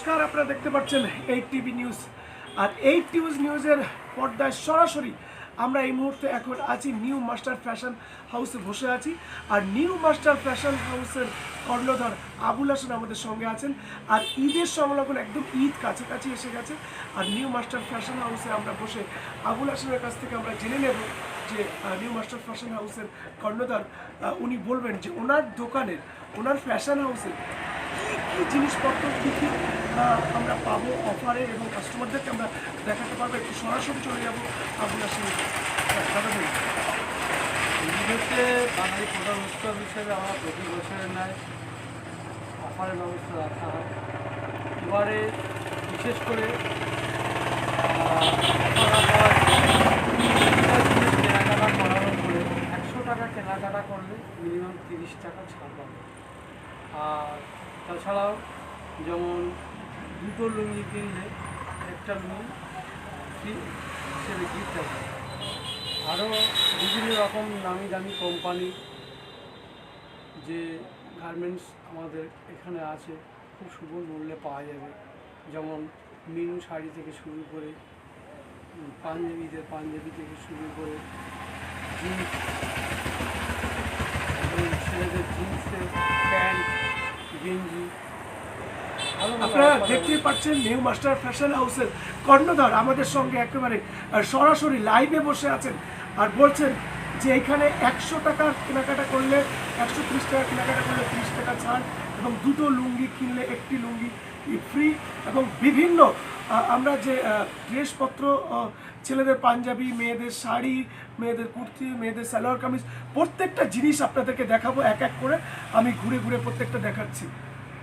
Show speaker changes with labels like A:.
A: নমস্কার, আপনারা দেখতে পাচ্ছেন এই টিভি নিউজ আর এই টিউজ নিউজের পর্দায় সরাসরি আমরা এই মুহূর্তে এখন আছি নিউ মাস্টার ফ্যাশন হাউসে বসে আছি। আর নিউ মাস্টার ফ্যাশন হাউসের কর্ণধর আবুল হাসান আমাদের সঙ্গে আছেন। আর ঈদের সংলগ্ন একদম ঈদ কাছাকাছি এসে গেছে। আর নিউ মাস্টার ফ্যাশন হাউসে আমরা বসে আবুল হাসানের কাছ থেকে আমরা জেনে নেব যে নিউ মাস্টার ফ্যাশন হাউসের কর্ণধার উনি বলবেন যে, ওনার দোকানের, ওনার ফ্যাশন হাউসে কি জিনিসপত্র, কী কী আমরা পাবো অফারে এবং কাস্টমারদেরকে আমরা দেখাতে পারব, একটু সরাসরি চলে যাব বলুন।
B: ঈদেতে বাঙালি প্রধান উৎসব হিসেবে আমরা প্রতি বছরের ন্যায় অফারের ব্যবস্থা রাখা হয় এবারে বিশেষ করে কেনাকাটা করার উপরে একশো টাকা কেনাকাটা করলে মিনিমাম তিরিশ টাকা ছাড় পাবে আর তাছাড়াও যেমন দুটো লুঙ্গি কিনলে একটা লুঙ্গি ফ্রি হিসেবে গিফট আছে আরও বিভিন্ন রকম নামি দামি কোম্পানি যে গার্মেন্টস আমাদের এখানে আছে, খুব শুভ মূল্যে পাওয়া যাবে। যেমন মিনু শাড়ি থেকে শুরু করে পাঞ্জাবিদের পাঞ্জাবি থেকে শুরু করে, জিন্স
A: আপনারা দেখতেই পাচ্ছেন নিউ মাস্টার ফ্যাশন হাউসের কর্ণধার আমাদের সঙ্গে একেবারে সরাসরি লাইভে বসে আছেন আর বলছেন যে এখানে একশো টাকার কেনাকাটা করলে, একশো ত্রিশ টাকা কেনাকাটা করলে ত্রিশ টাকা ছাড় এবং দুটো লুঙ্গি কিনলে একটি লুঙ্গি ফ্রি এবং বিভিন্ন আমরা যে ড্রেসপত্র ছেলেদের পাঞ্জাবি, মেয়েদের শাড়ি, মেয়েদের কুর্তি, মেয়েদের সালোয়ার কামিজ, প্রত্যেকটা জিনিস আপনাদেরকে দেখাবো এক এক করে। আমি ঘুরে ঘুরে প্রত্যেকটা দেখাচ্ছি।